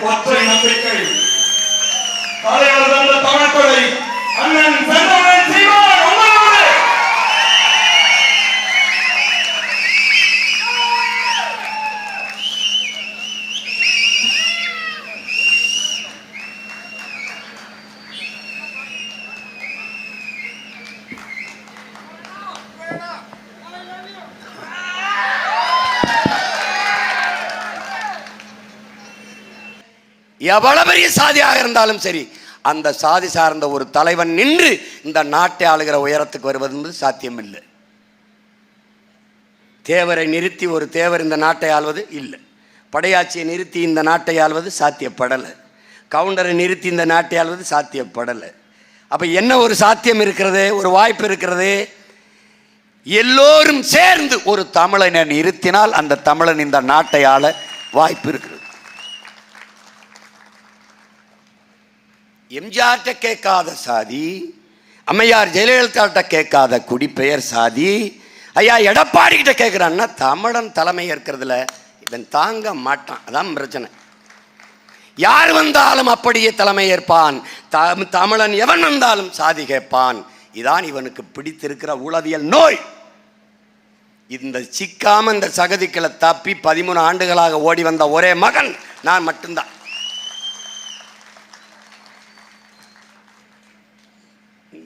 ஒற்றை நம்பிக்கை தலைவர் தந்த தமிழ்கொடை அண்ணன் செந்தமிழன் எவ்வளவு பெரிய சாதியாக இருந்தாலும் சரி அந்த சாதி சார்ந்த ஒரு தலைவன் நின்று இந்த நாட்டை ஆளுகிற உயரத்துக்கு வருவது என்பது சாத்தியமில்லை. தேவரை நிறுத்தி ஒரு தேவர் இந்த நாட்டை ஆள்வது இல்லை. படையாட்சியை நிறுத்தி இந்த நாட்டை ஆள்வது சாத்தியப்படலை. கவுண்டரை நிறுத்தி இந்த நாட்டை ஆள்வது சாத்தியப்படலை. அப்போ என்ன ஒரு சாத்தியம் இருக்கிறது ஒரு வாய்ப்பு இருக்கிறது? எல்லோரும் சேர்ந்து ஒரு தமிழனை நிறுத்தினால் அந்த தமிழன் இந்த நாட்டை ஆள வாய்ப்பு இருக்கிறது எம்ஜிஆர்கிட்ட கேட்காத சாதி அம்மையார் ஜெயலலிதாட்ட கேட்காத குடிப்பெயர் சாதி ஐயா எடப்பாடி கிட்ட கேட்குறான்னா தமிழன் தலைமை ஏற்கிறதுல இவன் தாங்க மாட்டான். அதான் பிரச்சனை. யார் வந்தாலும் அப்படியே தலைமை ஏற்பான். தமிழன் எவன் வந்தாலும் சாதி கேட்பான். இதான் இவனுக்கு பிடித்திருக்கிற உளவியல் நோய். இந்த சிக்காம இந்த சகதிக்களை தப்பி பதிமூணு ஆண்டுகளாக ஓடி வந்த ஒரே மகன் நான் மட்டும்தான்.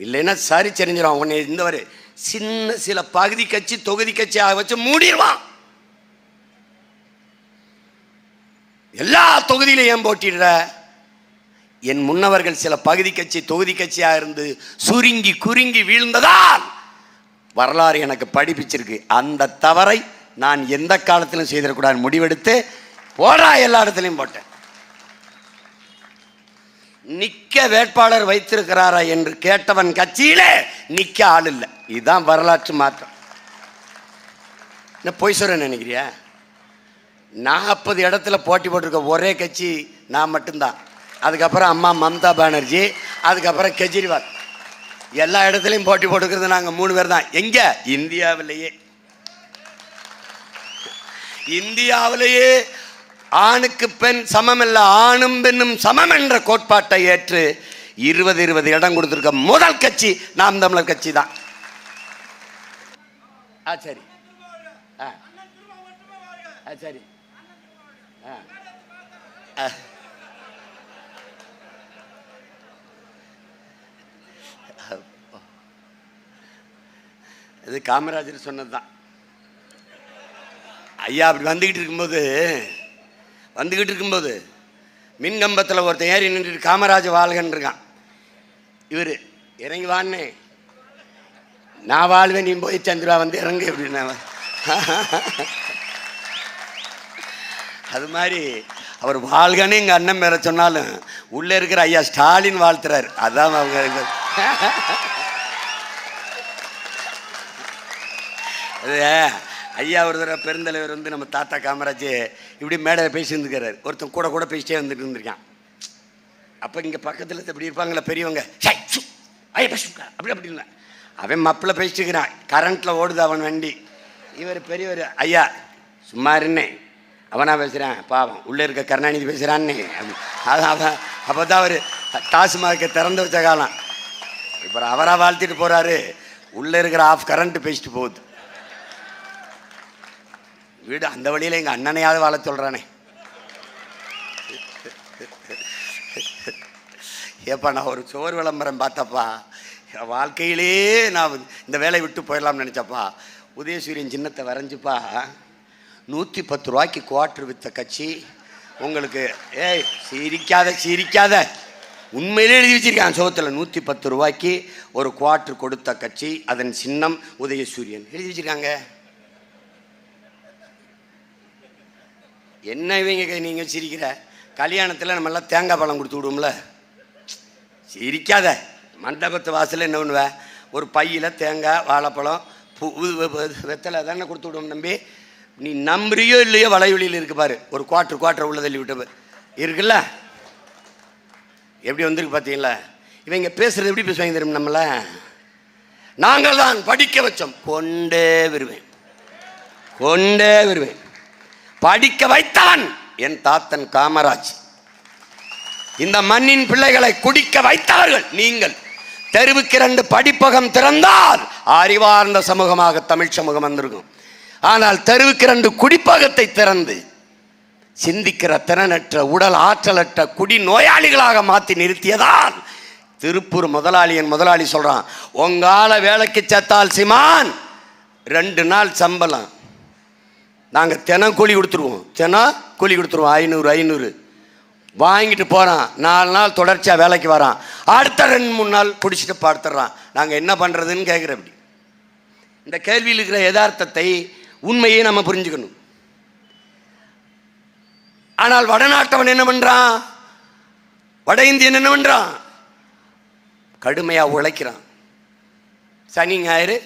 இல்லைன்னா சரி தெரிஞ்சிடும் உன்னை இந்த சின்ன சில பகுதி கட்சி தொகுதி கட்சி ஆக வச்சு மூடிடுவான் எல்லா தொகுதியிலும் ஏன் போட்டிடுற என் முன்னவர்கள் சில பகுதி கட்சி தொகுதி கட்சியாக இருந்து சுருங்கி குறுங்கி வீழ்ந்ததால் வரலாறு எனக்கு படிப்பிச்சிருக்கு. அந்த தவறை நான் எந்த காலத்திலும் செய்திடக்கூடாது. முடிவெடுத்து போடா எல்லா இடத்துலையும் போட்டேன். நிக்க வேட்பாளர் வைத்திருக்கிறாரா என்று கேட்டவன் கட்சியிலே நிக்க ஆள் இல்லை. இதுதான் வரலாற்று மாற்றம். என்ன பொய் சொல்ற நினைக்கிறியா? நாற்பது இடத்துல போட்டி போட்டிருக்க ஒரே கட்சி நான் மட்டும்தான். அதுக்கப்புறம் அம்மா மம்தா பானர்ஜி அதுக்கப்புறம் கெஜ்ரிவால். எல்லா இடத்துலையும் போட்டி போட்டுக்கிறது நாங்கள் மூணு பேர் தான். எங்க? இந்தியாவிலேயே. இந்தியாவிலேயே ஆணுக்கு பெண் சமமல்ல ஆணும் பெண்ணும் சமம் என்ற கோட்பாட்டை ஏற்று இருபது இருபது இடம் கொடுத்துருக்க முதல் கட்சி நாம் தமிழர் கட்சி தான். ஆ சரி. ஆ. ஆ சரி. ஆ. இது காமராஜர் சொன்னதுதான். ஐயா அப்படி வந்துக்கிட்டு இருக்கும்போது வந்துக்கிட்டு இருக்கும்போது மின்கம்பத்தில் ஒருத்தன் ஏறி நின்றுட்டு காமராஜ வாழ்கன் இருக்கான். இவர் இறங்கி வான்னு நான் வாழ்வேன் நீ போய் சந்திரா வந்து இறங்கு அப்படின்னா அது மாதிரி அவர் வாழ்கன்னு எங்கள் அண்ணன் பேர சொன்னாலும் உள்ளே இருக்கிற ஐயா ஸ்டாலின் வாழ்த்துறாரு. அதான் அவங்க அது ஐயா ஒரு தடவை பெருந்தலைவர் வந்து நம்ம தாத்தா காமராஜ் இப்படி மேடையில் பேசியிருந்துக்கிறார் ஒருத்தன் கூட கூட பேசிட்டே வந்துட்டு இருந்திருக்கான். அப்போ இங்கே பக்கத்தில் இப்படி இருப்பாங்களே பெரியவங்க ஐயா பேசுக்கா அப்படி அப்படி இல்லை. அவன் மப்பில் பேசிட்டுக்கிறான் கரண்ட்டில் ஓடுது அவன் வண்டி. இவர் பெரியவர் ஐயா சும்மா இருன்னே. அவனா பேசுகிறான் பாவம் உள்ளே இருக்க கருணாநிதி பேசுகிறான்னே அதான் அவன் அப்போ தான் அவர் டாஸ்மார்க்கை திறந்து வச்ச காலம். இப்போ அவராக வாழ்த்திட்டு போகிறாரு உள்ளே இருக்கிற ஆஃப் கரண்ட்டு பேசிட்டு போகுது. வீடு அந்த வழியில் எங்கள் அண்ணனையாவது வாழ சொல்கிறானே ஏப்பா நான் ஒரு சோறு விளம்பரம் பார்த்தப்பா. என் வாழ்க்கையிலே நான் வந்து இந்த வேலையை விட்டு போயிடலாம்னு நினச்சப்பா. உதயசூரியன் சின்னத்தை வரைஞ்சிப்பா. நூற்றி பத்து ரூபாய்க்கு குவார்ட்ரு வித்த கட்சி. உங்களுக்கு ஏய் சிரிக்காத சிரிக்காத. உண்மையிலே எழுதி வச்சிருக்கான் சோகத்தில் நூற்றி பத்து ரூபாய்க்கு ஒரு குவார்ட்ரு கொடுத்த கட்சி. அதன் சின்னம் உதயசூரியன். எழுதி வச்சிருக்காங்க. என்ன இவங்க நீங்கள் சிரிக்கிற? கல்யாணத்தில் நம்மளாம் தேங்காய் பழம் கொடுத்து விடுவோம்ல. சிரிக்காத. மண்டபத்து வாசலில் என்ன பண்ணுவேன் ஒரு பையில் தேங்காய் வாழைப்பழம் பூ வெத்தலை தானே கொடுத்து விடுவோம் நம்பி நீ நம்புறியோ இல்லையோ வளைவெளியில் இருக்கு பாரு. ஒரு குவாட்ரு குவாட்ரு உள்ள தள்ளி விட்டு இருக்குல்ல? எப்படி வந்திருக்கு பார்த்தீங்களா இவங்க பேசுறது எப்படி பேசுவாங்க தெரியும் நம்மள? நாங்கள் தான் படிக்க வச்சோம். கொண்டே வருவேன். கொண்டே வருவேன். படிக்க வைத்தவன் என் தாத்தன் காமராஜ். இந்த மண்ணின் பிள்ளைகளை குடிக்க வைத்தவர்கள் நீங்கள். தெருவுக்கு இரண்டு படிப்பகம் திறந்தால் அறிவார்ந்த சமூகமாக தமிழ் சமூகம் வந்திருக்கும். ஆனால் தெருவுக்கு இரண்டு குடிப்பகத்தை திறந்து சிந்திக்கிற திறனற்ற உடல் ஆற்றலற்ற குடி நோயாளிகளாக மாற்றி நிறுத்தியதால் திருப்பூர் முதலாளி என் முதலாளி சொல்கிறான் உங்கால வேலைக்கு செத்தால் சிமான் ரெண்டு நாள் சம்பளம். நாங்கள் தினம் கூலி கொடுத்துருவோம். தினம் கூலி கொடுத்துருவோம். ஐநூறு ஐநூறு. வாங்கிட்டு போகிறான் நாலு நாள் தொடர்ச்சியாக வேலைக்கு வரான். அடுத்த ரெண்டு மூணு நாள் பிடிச்சிட்டு பார்த்துட்றான் நாங்கள் என்ன பண்ணுறதுன்னு கேட்குற அப்படி. இந்த கேள்வியில் இருக்கிற யதார்த்தத்தை உண்மையை நம்ம புரிஞ்சுக்கணும். ஆனால் வடநாட்டவன் என்ன பண்ணுறான் வட இந்தியன் என்ன பண்ணுறான் கடுமையாக உழைக்கிறான். சனி ஞாயிறு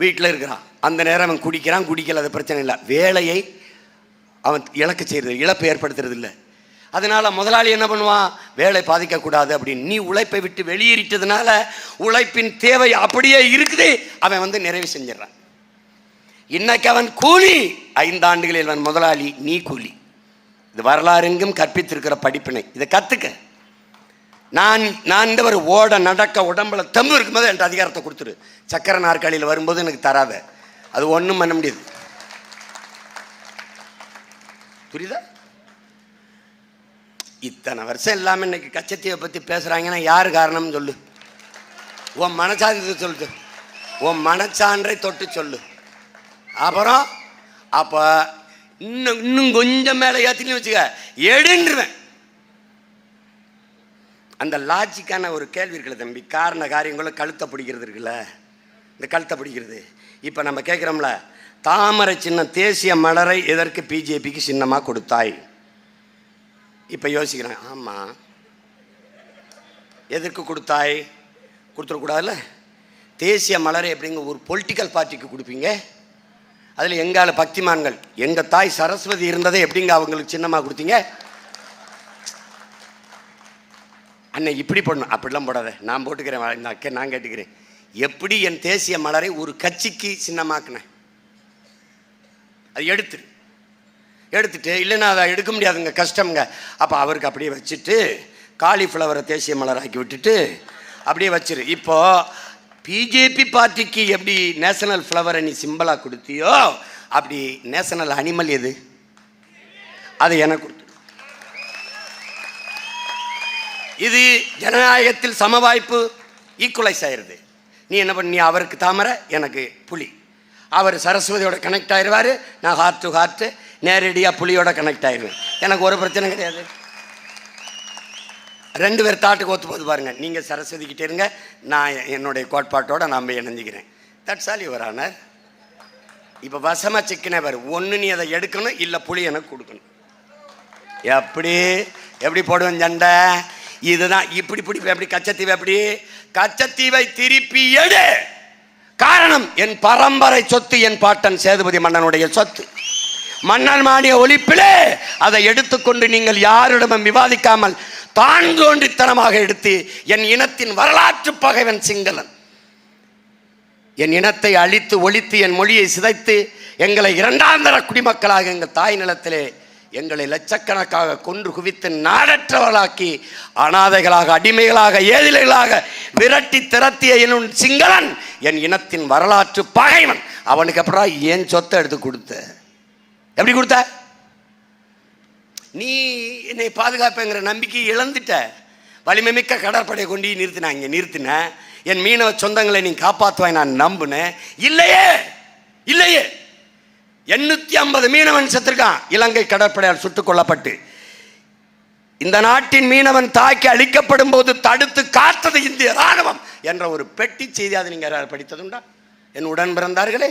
வீட்டில் இருக்கிறான். அந்த நேரம் அவன் குடிக்கிறான் குடிக்கல அது பிரச்சனை இல்லை. வேலையை அவன் இழக்க செய்கிறது இழப்பு ஏற்படுத்துறது இல்லை. அதனால் முதலாளி என்ன பண்ணுவான்? வேலை பாதிக்கக்கூடாது அப்படின்னு. நீ உழைப்பை விட்டு வெளியேறிட்டதுனால உழைப்பின் தேவை அப்படியே இருக்குது. அவன் வந்து நிறைவு செஞ்சிடறான். இன்னைக்கு அவன் கூலி. ஐந்தாண்டுகளில் அவன் முதலாளி நீ கூலி. இது வரலாறெங்கும் கற்பித்திருக்கிற படிப்பினை. இதை கற்றுக்க நான் நான் இந்த ஒரு ஓட நடக்க உடம்புல தம்பு இருக்கும்போது என்கிட்ட அதிகாரத்தை கொடுத்துரு. சக்கர நாற்காலியில் வரும்போது எனக்கு தராத. அது ஒன்றும் பண்ண முடியாது. புரியுதா? இத்தனை வருஷம் இல்லாமல் இன்னைக்கு கச்சத்தீவை பற்றி பேசுகிறாங்கன்னா யார் காரணம்னு சொல்லு. உன் மனசாந்தி சொல்லு உன் மனச்சான்றை தொட்டு சொல்லு. அப்புறம் அப்போ இன்னும் இன்னும் கொஞ்சம் மேலே ஏற்றினு வச்சுக்க எடுன்றுவேன். அந்த லாஜிக்கான ஒரு கேள்வி இருக்குல்ல தம்பி காரண காரியங்களும் கழுத்தை பிடிக்கிறது இருக்குல்ல? இந்த கழுத்தை பிடிக்கிறது. இப்போ நம்ம கேட்குறோம்ல தாமரை சின்னம் தேசிய மலரை எதற்கு பிஜேபிக்கு சின்னமாக கொடுத்தாய்? இப்போ யோசிக்கிறேன் ஆமாம் எதற்கு கொடுத்தாய்? கொடுத்துடக்கூடாதுல்ல தேசிய மலரை எப்படிங்க ஒரு பொலிட்டிக்கல் பார்ட்டிக்கு கொடுப்பீங்க? அதில் எங்கால பக்திமான்கள் எங்கள் தாய் சரஸ்வதி இருந்ததை எப்படிங்க அவங்களுக்கு சின்னமாக கொடுத்தீங்க? அண்ணே இப்படி போடணும். அப்படிலாம் போடாத. நான் போட்டுக்கிறேன் இந்த அக்கே நான் கேட்டுக்கிறேன். எப்படி என் தேசிய மலரை ஒரு கட்சிக்கு சின்னமாக்குனேன்? அது எடுத்துரு. எடுத்துட்டு இல்லைன்னா அதை எடுக்க முடியாதுங்க கஷ்டம்ங்க. அப்போ அவருக்கு அப்படியே வச்சுட்டு காலிஃப்ளவரை தேசிய மலராக்கி விட்டுட்டு அப்படியே வச்சிரு. இப்போது பிஜேபி பார்ட்டிக்கு எப்படி நேஷனல் ஃப்ளவரை நீ சிம்பிளாக கொடுத்தியோ அப்படி நேஷனல் அனிமல் எது? அதை எனக்கு கொடுத்து இது ஜனநாயகத்தில் சமவாய்ப்பு ஈக்குவலைஸ் ஆயிடுது நீ என்ன பண்ணி அவருக்கு தாமரை எனக்கு புலி. அவர் சரஸ்வதியோட கனெக்ட் ஆயிடுவார் நான் ஹார்ட் டு ஹார்ட்டு நேரடியாக புலியோட கனெக்ட் ஆயிடுவேன் எனக்கு ஒரு பிரச்சனை கிடையாது. ரெண்டு பேர் தாட்டுக்கு ஒத்து போது பாருங்கள் நீங்கள் சரஸ்வதி கிட்டே இருங்க நான் என்னுடைய கோட்பாட்டோட நான் போய் இணைஞ்சிக்கிறேன். தட்ஸ் ஆல் யுவர் ஆனர் இப்போ வசமாக சிக்கனே பாரு. ஒன்று நீ அதை எடுக்கணும் இல்லை புலி எனக்கு கொடுக்கணும். எப்படி? எப்படி போடுவேன் சண்டை? இதுதான். இப்படி பிடிப்பேன் எப்படி கச்சத்தீவை எப்படி? கச்சத்தீவை திருப்பி எடு. காரணம் என் பரம்பரை சொத்து என் பாட்டன் சேதுபதி மன்னனுடைய சொத்து. மன்னன் மாடிய ஒழிப்பிலே அதை எடுத்துக்கொண்டு நீங்கள் யாரிடமும் விவாதிக்காமல் தான் தோன்றித்தனமாக எடுத்து என் இனத்தின் வரலாற்று பகைவன் சிங்களன். என் இனத்தை அழித்து ஒழித்து என் மொழியை சிதைத்து எங்களை இரண்டாந்தர குடிமக்களாக எங்கள் தாய் நிலத்திலே எங்களை லட்சக்கணக்காக கொன்று குவித்து நாடற்றவர்களாக்கி அனாதைகளாக அடிமைகளாக ஏதிலைகளாக விரட்டி திரத்திய என் சிங்களன் என் இனத்தின் வரலாற்று பகைவன். அவனுக்கு அப்புறம் ஏன் சொத்தை எடுத்து கொடுத்த? எப்படி கொடுத்த? நீ என்னை பாதுகாப்பேங்கிற நம்பிக்கை இழந்துட்ட. வலிமை மிக்க கடற்படை கொண்டு நிறுத்தினா இங்கே நிறுத்தின. என் மீனவ சொந்தங்களை நீ காப்பாற்றுவாய் நான் நம்புனேன். இல்லையே! இல்லையே! எண்ணூற்றி ஐம்பது மீனவன் செத்துருக்கான். இலங்கை கடற்படையால் சுட்டுக் கொல்லப்பட்டு. இந்த நாட்டின் மீனவன் தாக்கி அழிக்கப்படும் போது தடுத்து காத்தது இந்திய ராணுவம் என்ற ஒரு பெட்டி செய்தி அதை நீங்கள் படித்ததுண்டா? என் உடன் பிறந்தார்களே.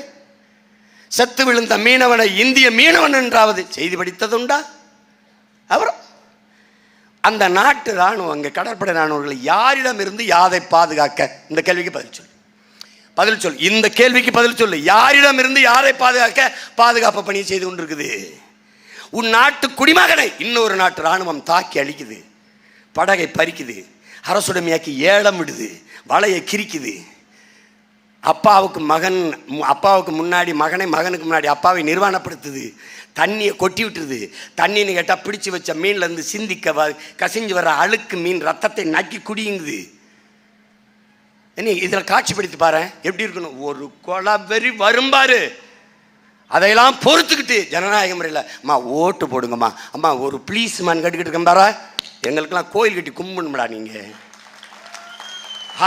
செத்து விழுந்த மீனவனை இந்திய மீனவன் என்றாவது செய்தி படித்ததுண்டா? அப்புறம் அந்த நாட்டு ராணுவம் அங்கே கடற்படை ராணுவர்கள் யாரிடமிருந்து யாதை பாதுகாக்க? இந்த கேள்விக்கு பதில் சொல்லு. பதில் சொல் இந்த கேள்விக்கு பதில் சொல்லு. யாரிடமிருந்து யாரை பாதுகாக்க பாதுகாப்பு பணியை செய்து கொண்டிருக்குது? உன் நாட்டு குடிமகனை இன்னொரு நாட்டு ராணுவம் தாக்கி அழிக்குது. படகை பறிக்குது. அரசுடைமையாக்கி ஏலம் விடுது. வலையை கிரிக்குது. அப்பாவுக்கு மகன் அப்பாவுக்கு முன்னாடி மகனை மகனுக்கு முன்னாடி அப்பாவை நிர்வாணப்படுத்துது. தண்ணியை கொட்டி விட்டுருது. தண்ணின்னு கேட்டால் பிடிச்சி வச்ச மீன்லேருந்து சிந்திக்க வ கசிஞ்சு வர அழுக்கு மீன் ரத்தத்தை நக்கி குடியுங்குது. என்ன இதில் காட்சிப்படுத்தி பாரு எப்படி இருக்கணும்? ஒரு கொலவெறி வரும்பாரு அதையெல்லாம் பொறுத்துக்கிட்டு ஜனநாயக முறையில் அம்மா ஓட்டு போடுங்கம்மா. அம்மா ஒரு ப்ளீஸ் ப்ளீஸ்மான் கட்டிக்கிட்டு இருக்கேன் பாரா எங்களுக்கெல்லாம் கோயில் கட்டி கும்பிடணும்டா நீங்கள்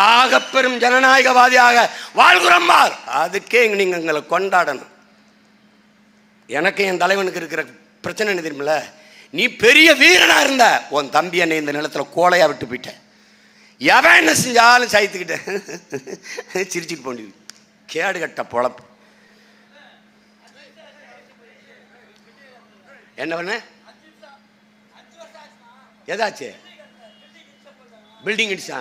ஆகப்பெரும் ஜனநாயகவாதியாக வாழ்கிறம்மார் அதுக்கே நீங்கள் எங்களை கொண்டாடணும். எனக்கு என் தலைவனுக்கு இருக்கிற பிரச்சனை என்ன தெரியுமில்ல? நீ பெரிய வீரனாக இருந்த. உன் தம்பி என்னை இந்த நிலத்துல கோலையாக விட்டு போயிட்டேன் எவன் என்ன செஞ்சாலும் சாய்த்துக்கிட்டேன் சிரிச்சுட்டு போண்டி கேடு கட்ட பொழப்பு. என்ன பண்ண? ஏதாச்சு பில்டிங் இடிச்சா?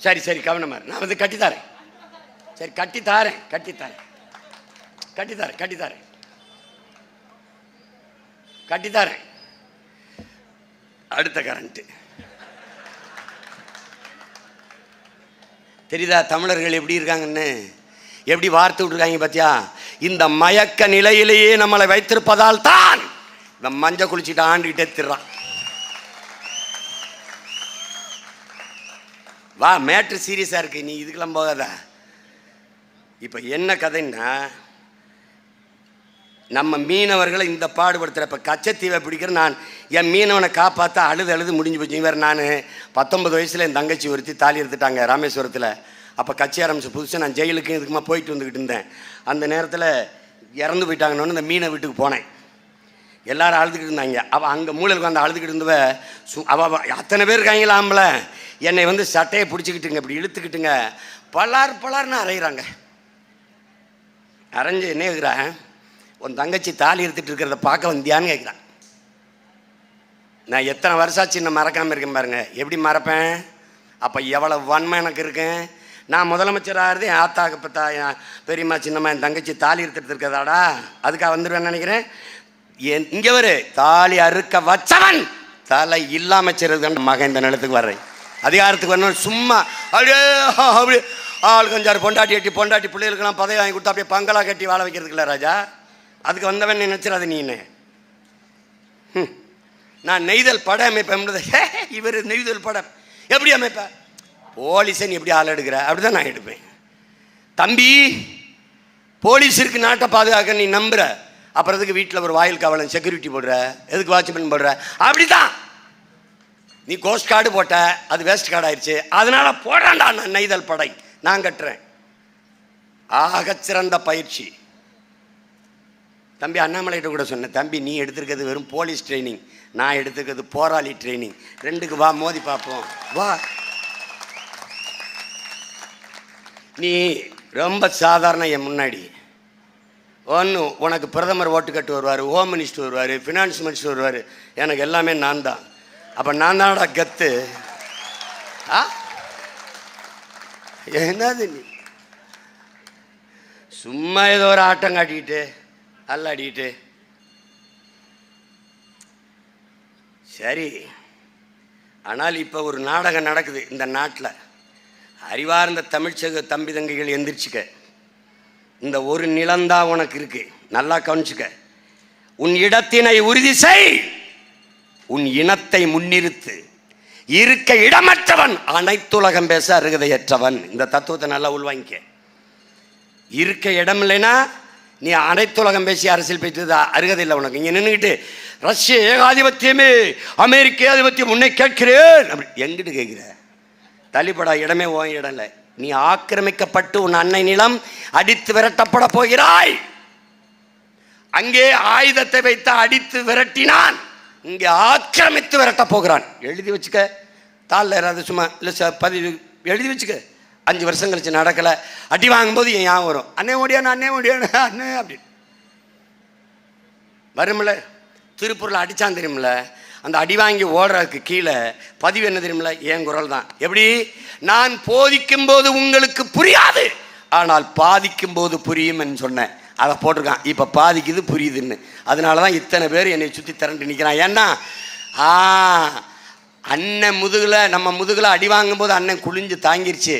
சரி சரி கவனமா நான் வந்து கட்டித்தாரேன் சரி கட்டித்தாரேன் கட்டித்தாரேன் கட்டித்தாரேன் கட்டித்தாரேன் கட்டித்தாரேன் அடுத்த கரண்ட்டு தெரியுதா தமிழர்கள் எப்படி இருக்காங்கன்னு? எப்படி வார்த்து விட்டுருக்காங்க பாத்தியா? இந்த மயக்க நிலையிலேயே நம்மளை வைத்திருப்பதால் தான் இந்த மஞ்சள் குளிச்சுட்டு ஆண்டுகிட்டே திடுறான் வா மேட்ரு சீரியஸாக இருக்கு. நீ இதுக்கெல்லாம் போகாத. இப்போ என்ன கதைன்னா நம்ம மீனவர்களை இந்த பாடுபடுத்துகிற இப்போ கச்சத்தீவை பிடிக்கிற நான். என் மீனவனை காப்பாற்ற அழுது அழுது முடிஞ்சு போச்சு. இவர் நான் பத்தொன்பது வயசில் என் தங்கச்சி ஒருத்தி தாலி எடுத்துட்டாங்க ராமேஸ்வரத்தில். அப்போ கட்சி ஆரம்பித்த புதுசாக நான் ஜெயிலுக்கு இதுக்குமா போயிட்டு வந்துக்கிட்டு இருந்தேன். அந்த நேரத்தில் இறந்து போயிட்டாங்கன்னு இந்த மீனை வீட்டுக்கு போனேன். எல்லாரும் அழுதுகிட்டு இருந்தாங்க. அவள் அங்கே மூலையில் அந்த அழுதுகிட்டு இருந்தவ சு அவ அத்தனை பேர் இருக்காங்களா ஆம்பளை. என்னை வந்து சட்டையை பிடிச்சிக்கிட்டுங்க இப்படி இழுத்துக்கிட்டுங்க. பலார் பலார்னு அரைகிறாங்க அரைஞ்சு என்ன இருக்கிறேன் உன் தங்கச்சி தாலி எடுத்துகிட்டு இருக்கிறத பார்க்க வந்தியான்னு கேட்குறான் நான் எத்தனை வருஷாச்சு இன்னும் மறக்காமல் இருக்கேன் பாருங்கள் எப்படி மறப்பேன்? அப்போ எவ்வளோ வன்மை எனக்கு இருக்கேன் நான் முதலமைச்சராகிறது என் ஆத்தாக்கு பத்தா என் பெரியம்மா சின்னம்மா என் தங்கச்சி தாலி எடுத்துகிட்டு இருக்கிறதாடா. அதுக்காக வந்துடுவேன்னு நினைக்கிறேன். என் இங்கே வரு. தாலி அறுக்க வச்சவன் தலை இல்லாமல் செய்கிறது மகன் இந்த நிலத்துக்கு வர்றேன். அதிகாரத்துக்கு வரணும் சும்மா அப்படியே அப்படியே ஆள் கொஞ்சம் பொண்டாட்டி எட்டி பொண்டாட்டி பிள்ளைகளுக்கெல்லாம் பதவி வாங்கி கொடுத்தா அப்படியே பங்களா கட்டி வாழ வைக்கிறதுக்கு இல்லை ராஜா. அதுக்கு வந்தவன் நினைச்சிடாத நீ நான் நெய்தல் படம் அமைப்பேன் இவர் நெய்தல் படம். எப்படி அமைப்பேன் போலீஸை நீ எப்படி ஆள் எடுக்கிற அப்படிதான் நான் எடுப்பேன். தம்பி போலீஸ் இருக்கு நாட்டை பாதுகாக்க நீ நம்புற. அப்புறம் எதுக்கு வீட்டில் ஒரு வாயில் காவலன் செக்யூரிட்டி போடுற. எதுக்கு வாட்ச்மேன் போடுற? அப்படிதான். நீ கோஸ்ட் கார்டு போட்ட அது வேஸ்ட் கார்டு ஆயிடுச்சு அதனால போடாண்டா நான் நெய்தல் படை. நான் கட்டுறேன். ஆகச்சிறந்த பயிற்சி. தம்பி அண்ணாமலைகிட்ட கூட சொன்னேன் தம்பி நீ எடுத்திருக்கிறது வெறும் போலீஸ் ட்ரைனிங் நான் எடுத்திருக்கிறது போராளி ட்ரைனிங். ரெண்டுக்கு வா மோதி பார்ப்போம் வா. நீ ரொம்ப சாதாரண என் முன்னாடி. ஒன்று உனக்கு பிரதமர் ஓட்டு கட்டு வருவார் ஹோம் மினிஸ்டர் வருவார் ஃபினான்ஸ் மினிஸ்டர் வருவார். எனக்கு எல்லாமே நான் தான். அப்போ நான் தானடா கத்து? ஆ? என்னது நீ? சும்மா ஏதோ ஒரு ஆட்டம் காட்டிக்கிட்டு. அல்லாடிட்டு சரி. ஆனால் இப்போ ஒரு நாடகம் நடக்குது இந்த நாட்டில். அறிவார்ந்த தமிழ்ச்சக தம்பி தங்கைகள் எந்திரிச்சுக்க. இந்த ஒரு நிலந்தான் உனக்கு இருக்கு. நல்லா கவனிச்சுக்க. உன் இடத்தினை உறுதி செய். உன் இனத்தை முன்னிறுத்து. இருக்க இடமற்றவன். அனைத்துலகம் பேச அருகதையற்றவன். இந்த தத்துவத்தை நல்லா உள்வாங்கிக்க. இருக்க இடம் இல்லைன்னா நீ அனைத்துலகம் பேசி அரசியல் பேசுறது அருகதை இல்லை உனக்கு. இங்கே நின்றுக்கிட்டு ரஷ்ய ஏகாதிபத்தியமே அமெரிக்க ஏகாதிபத்தியம் உன்னை கேட்கிறேன். அப்படி எங்கிட்டு கேட்குற? தள்ளிப்படா இடமே ஓ இடம் இல்லை. நீ ஆக்கிரமிக்கப்பட்டு உன் அன்னை நிலம் அடித்து விரட்டப்பட போகிறாய். அங்கே ஆயுதத்தை வைத்து அடித்து விரட்டினான். இங்கே ஆக்கிரமித்து விரட்டப் போகிறான். எழுதி வச்சுக்க. தாளில் யாராவது சும்மா இல்லை சார் பதிவு எழுதி வச்சுக்க. அஞ்சு வருஷம் கழிச்சு நடக்கலை. அடி வாங்கும்போது என் ஞாபகம் வரும். அண்ணே ஓடியானு அண்ணே ஓடியானு அண்ணே அப்படின்னு. வரும்ல? திருப்பூரில் அடித்தான் தெரியுமில்ல அந்த அடி வாங்கி ஓடுறதுக்கு கீழே பதிவு என்ன தெரியுமில்ல என் குரல் தான். எப்படி? நான் போதிக்கும் போது உங்களுக்கு புரியாது. ஆனால் பாதிக்கும் போது புரியும் சொன்னேன். அதை போட்டிருக்கான். இப்போ பாதிக்குது புரியுதுன்னு. அதனால தான் இத்தனை பேர் என்னை சுற்றி திரண்டு நிற்கிறான் ஏன்னா ஆ அண்ணன் முதுகில் நம்ம முதுகில் அடி வாங்கும்போது அண்ணன் குளிஞ்சு தாங்கிருச்சு.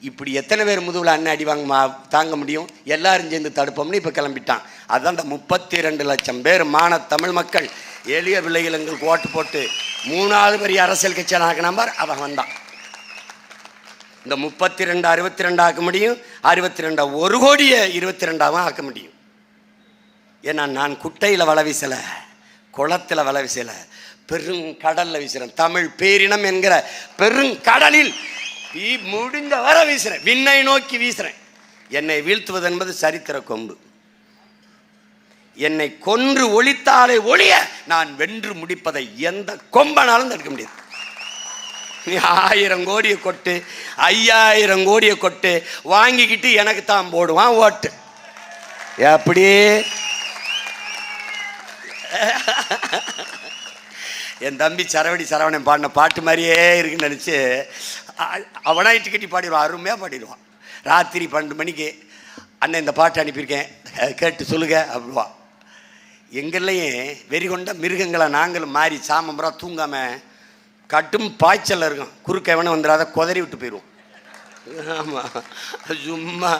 இப்படி எத்தனை பேர் முதுகில் அண்ணன் அடி வாங்க தாங்க முடியும்? எல்லாரும் சேர்ந்து தடுப்போம்னு இப்போ கிளம்பிட்டான். அதுதான் இந்த முப்பத்தி ரெண்டு லட்சம் பேர் மான தமிழ் மக்கள். எளிய பிள்ளைகள் எங்களுக்கு ஓட்டு போட்டு மூணாவது பெரிய அரசியல் கட்சியான நாக்கினாம்பார் அவன் வந்தான். இந்த முப்பத்தி ரெண்டு அறுபத்தி ரெண்டு ஆக்க முடியும். அறுபத்தி ரெண்டா ஒரு கோடியை இருபத்தி ரெண்டாவும் ஆக்க முடியும். ஏன்னா நான் குட்டையில் வள வீசலை குளத்தில் வள வீசலை பெருங்கடல்ல வீசுகிறேன் தமிழ் பேரினம் என்கிற பெருங்கடலில் வீ முடிந்த வர வீசுறேன். விண்ணை நோக்கி வீசுறேன். என்னை வீழ்த்துவது என்பது சரித்திர கொம்பு. என்னை கொன்று ஒழித்தாலே ஒழிய நான் வென்று முடிப்பதை எந்த கொம்பனாலும் தடுக்க முடியாது. நீ ஆயிரம் கோடியை கொட்டு ஐயாயிரம் கோடியை கொட்டு வாங்கிக்கிட்டு எனக்கு தான் போடுவான் ஓட்டு. எப்படி என் தம்பி சரவடி சரவணன் பாடின பாட்டு மாதிரியே இருக்குன்னு நினச்சி அவனாக இட்டு கட்டி பாடிடுவான் அருமையாக பாடிடுவான். ராத்திரி பன்னெண்டு மணிக்கு அண்ணன் இந்த பாட்டு அனுப்பியிருக்கேன் கேட்டு சொல்லுங்க அப்படிவா. எங்கள்லையும் வெறி கொண்ட மிருகங்களை நாங்களும் மாறி சாமம்புறா தூங்காமல் கட்டும் பாய்ச்சல் இருக்கும். குறுக்க எவனும் வந்துடாத குதறி விட்டு போயிடுவோம். ஆமாம் சும்மா.